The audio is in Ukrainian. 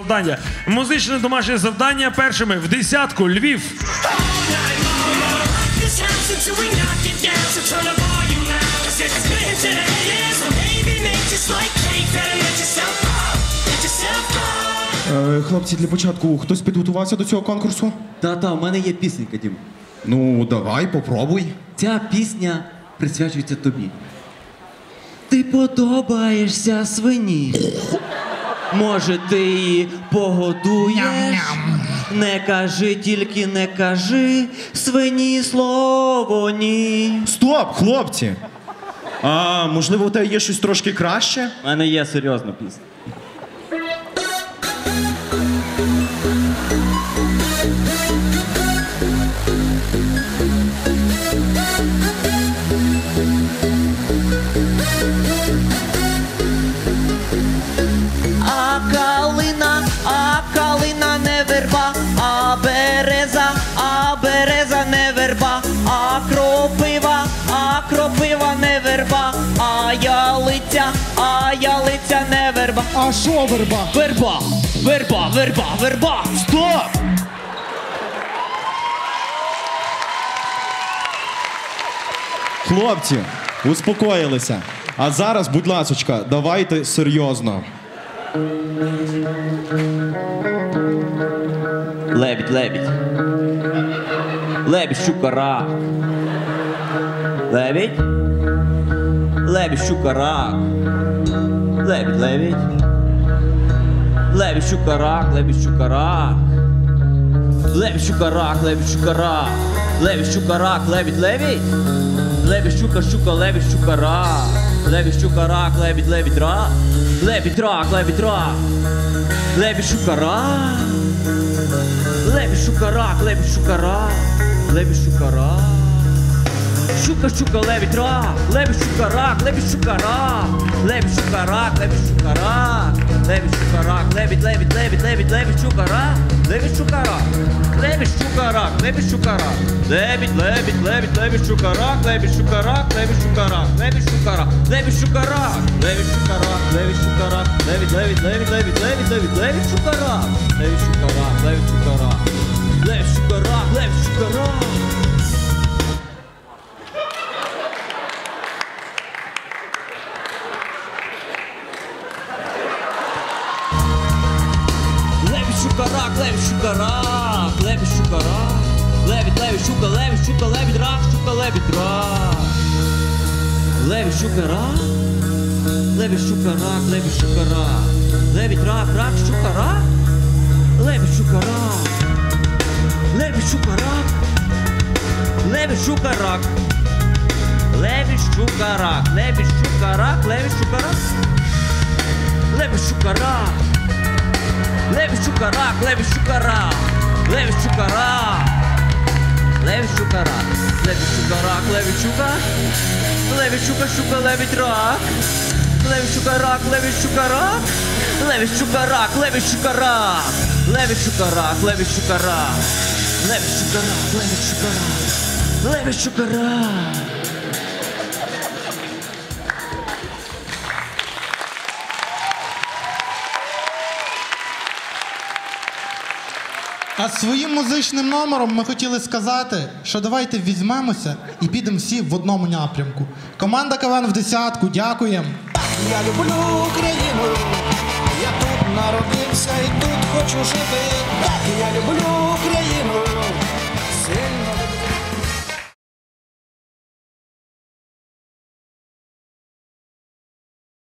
Завдання. Музичне домашнє завдання першими в десятку Львів. Е, хлопці, для початку хтось підготувався до цього конкурсу? Та-та, в мене є пісенька, Дім. Ну, давай, попробуй. Ця пісня присвячується тобі. Ти подобаєшся свині. Може, ти її погодуєш? Не кажи, тільки не кажи свині слово ні. Стоп, хлопці! А можливо, у тебе є щось трошки краще? У мене є серйозна пісня. Ялиця не верба. А що верба? Верба, верба, верба, верба. Стоп! Хлопці, успокоїлися. А зараз, будь ласочка, давайте серйозно. Лебідь, лебідь. Лебідь, щука, рак. Лебідь лебідь щукарак, лебідь лебідь, лебідь щукарак, лебідь щукарак, лебідь щукарак, лебідь щукарак, лебідь щукарак, лебідь лебідь, лебідь щука, щука, лебідь щукарак, лебідь щукарак, лебідь лебідь рак, лебідь рак, лебідь рак, лебідь щукарак, лебідь щукарак, лебідь щукарак, лебідь щукарак. Шука-шука, левить рак, левить шука рак, левить шука рак, левить шука рак, левить шука рак, левить шука рак, левить, левить, левить, левить, левить шука рак, левить шука рак, левить шука рак, левить шука рак, левить, левить, левить, левить шука рак, левить шука рак, левить шука рак, левить шука рак, левить шука рак, левить шука рак, левить шука рак, левить, левить, левить, левить, левить, левить, левить шука рак, левить шука рак, левить шука рак, левить шука рак, левить шука рак. щукара, клеві щукара, клеві щукара, левід, леві, щука, леві, щука, левід, рак, щука, левід, рак. Леві щукара, леві щукара, леві щукара, левід, рак, рак, щукара, леві щукара, леві щукара, леві щукарак, леві щукарак, леві щукарак, леві щукарак, леві щукарак шука, леві шука, шука, леві трак, леві шукарак, леві шукарак, леві шукарак, леві шукарак, леві шукарак, леві шукарак, леві шукарак, леві шукарак, леві шукарак. А своїм музичним номером ми хотіли сказати, що давайте візьмемося і підемо всі в одному напрямку. Команда КВН в десятку, дякуємо. Я люблю Україну, я тут народився і тут хочу жити. Так, я люблю Україну.